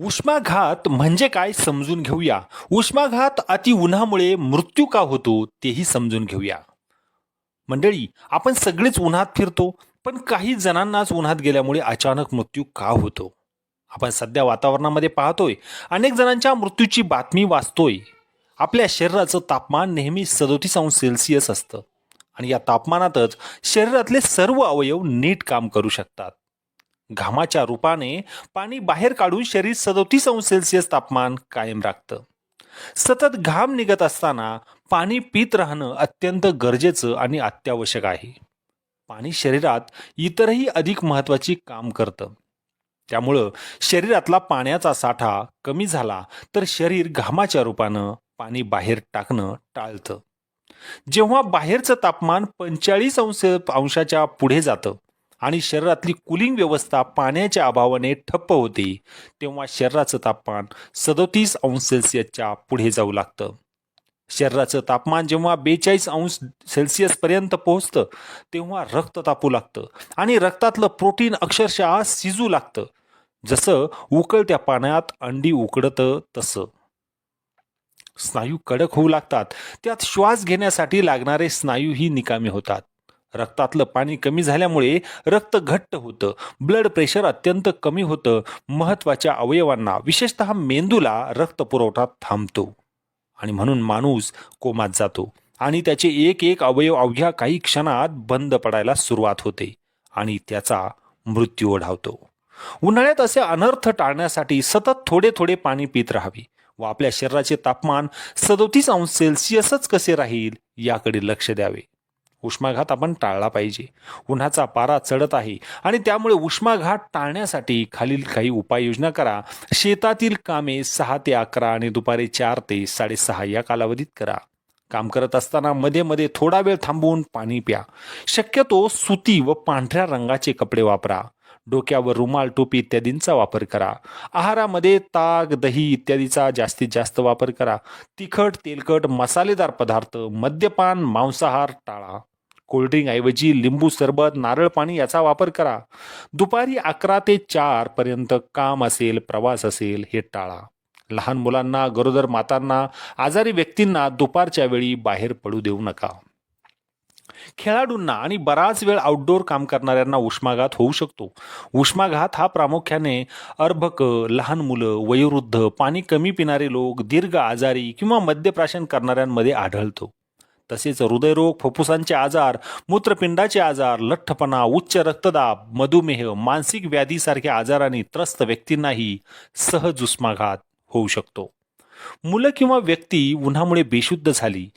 उष्माघात म्हणजे काय समजून घेऊया. उष्माघात अति उन्हामुळे मृत्यू का होतो तेही समजून घेऊया. मंडळी आपण सगळेच उन्हात फिरतो पण काही जणांनाच उन्हात गेल्यामुळे अचानक मृत्यू का होतो? आपण सध्या वातावरणामध्ये पाहतोय अनेक जणांच्या मृत्यूची बातमी वाचतोय. आपल्या शरीराचं तापमान नेहमी सदोतीस अंश सेल्सिअस असतं. आणि या तापमानातच शरीरातले सर्व अवयव नीट काम करू शकतात. घामाच्या रूपाने पाणी बाहेर काढून शरीर सदोतीस अंश सेल्सिअस तापमान कायम राखतं. सतत घाम निघत असताना पाणी पित राहणं अत्यंत गरजेचं आणि अत्यावश्यक आहे. पाणी शरीरात इतरही अधिक महत्वाची काम करतं. त्यामुळं शरीरातला पाण्याचा साठा कमी झाला तर शरीर घामाच्या रूपानं पाणी बाहेर टाकणं टाळतं. जेव्हा बाहेरचं तापमान पंचेचाळीस अंश अंशाच्या पुढे जातं आणि शरीरातली कुलिंग व्यवस्था पाण्याच्या अभावाने ठप्प होते. तेव्हा शरीराचं तापमान सदोतीस अंश सेल्सिअसच्या पुढे जाऊ लागतं. शरीराचं तापमान जेव्हा बेचाळीस अंश सेल्सिअसपर्यंत पोहोचतं तेव्हा रक्त तापू लागतं आणि रक्तातलं प्रोटीन अक्षरशः शिजू लागतं. जसं उकळत्या पाण्यात अंडी उकडतं तसं. स्नायू कडक होऊ लागतात. त्यात श्वास घेण्यासाठी लागणारे स्नायूही निकामी होतात. रक्तातलं पाणी कमी झाल्यामुळे रक्त घट्ट होतं. ब्लड प्रेशर अत्यंत कमी होतं. महत्त्वाच्या अवयवांना विशेषतः मेंदूला रक्त पुरवठा थांबतो. आणि म्हणून माणूस कोमात जातो. आणि त्याचे एक एक अवयव अवघ्या काही क्षणात बंद पडायला सुरुवात होते आणि त्याचा मृत्यू ओढावतो. उन्हाळ्यात असे अनर्थ टाळण्यासाठी सतत थोडे थोडे पाणी पित राहावे व आपल्या शरीराचे तापमान सदोतीस अंश सेल्सिअसच कसे राहील याकडे लक्ष द्यावे. उष्माघात आपण टाळला पाहिजे. उन्हाचा पारा चढत आहे आणि त्यामुळे उष्माघात टाळण्यासाठी खालील काही उपाययोजना करा. शेतातील कामे सहा ते अकरा आणि दुपारी चार ते साडेसहा या कालावधीत करा. काम करत असताना मध्ये मध्ये थोडा वेळ थांबवून पाणी प्या. शक्यतो सुती व पांढऱ्या रंगाचे कपडे वापरा. डोक्यावर रुमाल टोपी इत्यादींचा वापर करा. आहारामध्ये ताक दही इत्यादीचा जास्तीत जास्त वापर करा. तिखट तेलकट मसालेदार पदार्थ मद्यपान मांसाहार टाळा. कोल्ड्रिंक ऐवजी लिंबू सरबत नारळ पाणी याचा वापर करा. दुपारी अकरा ते चार पर्यंत काम असेल प्रवास असेल हे टाळा. लहान मुलांना गरोदर मातांना आजारी व्यक्तींना दुपारच्या वेळी बाहेर पडू देऊ नका. खेळाडूंना आणि बराच वेळ आउटडोर काम करणाऱ्यांना उष्माघात होऊ शकतो. उष्माघात हा प्रामुख्याने अर्भक लहान मुलं वयोवृद्ध पाणी कमी पिणारे लोक दीर्घ आजारी किंवा मद्यप्राशन करणाऱ्यांमध्ये आढळतो. तसेच हृदयरोग फुफ्फुसांचे आजार मूत्रपिंडाचे आजार लठ्ठपणा उच्च रक्तदाब मधुमेह मानसिक व्याधीसारख्या आजारांनी त्रस्त व्यक्तींनाही सहज उष्माघात होऊ शकतो. मुलं किंवा व्यक्ती उन्हामुळे बेशुद्ध झाली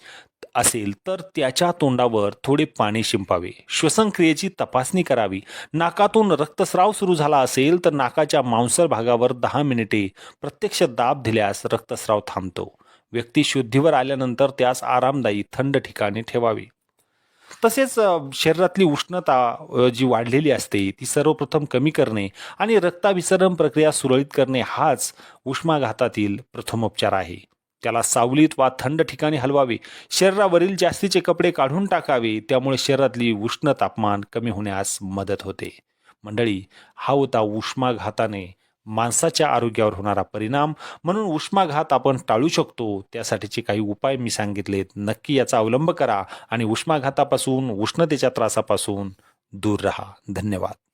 असेल तर त्याच्या तोंडावर थोडे पाणी शिंपावे. श्वसनक्रियेची तपासणी करावी. नाकातून रक्तस्राव सुरू झाला असेल तर नाकाच्या मांसल भागावर दहा मिनिटे प्रत्यक्ष दाब दिल्यास रक्तस्राव थांबतो. व्यक्ती शुद्धीवर आल्यानंतर त्यास आरामदायी थंड ठिकाणी ठेवावे. तसेच शरीरातली उष्णता जी वाढलेली असते ती सर्वप्रथम कमी करणे आणि रक्ताभिसरण प्रक्रिया सुरळीत करणे हाच उष्माघातातील प्रथमोपचार आहे. त्याला सावलीत वा थंड ठिकाणी हलवावे. शरीरावरील जास्तीचे कपडे काढून टाकावे. त्यामुळे शरीरातली उष्ण तापमान कमी होण्यास मदत होते. मंडळी हा होता उष्माघाताने माणसाच्या आरोग्यावर होणारा परिणाम. म्हणून उष्माघात आपण टाळू शकतो. त्यासाठीचे काही उपाय मी सांगितलेत. नक्की याचा अवलंब करा आणि उष्माघातापासून उष्णतेच्या त्रासापासून दूर राहा. धन्यवाद.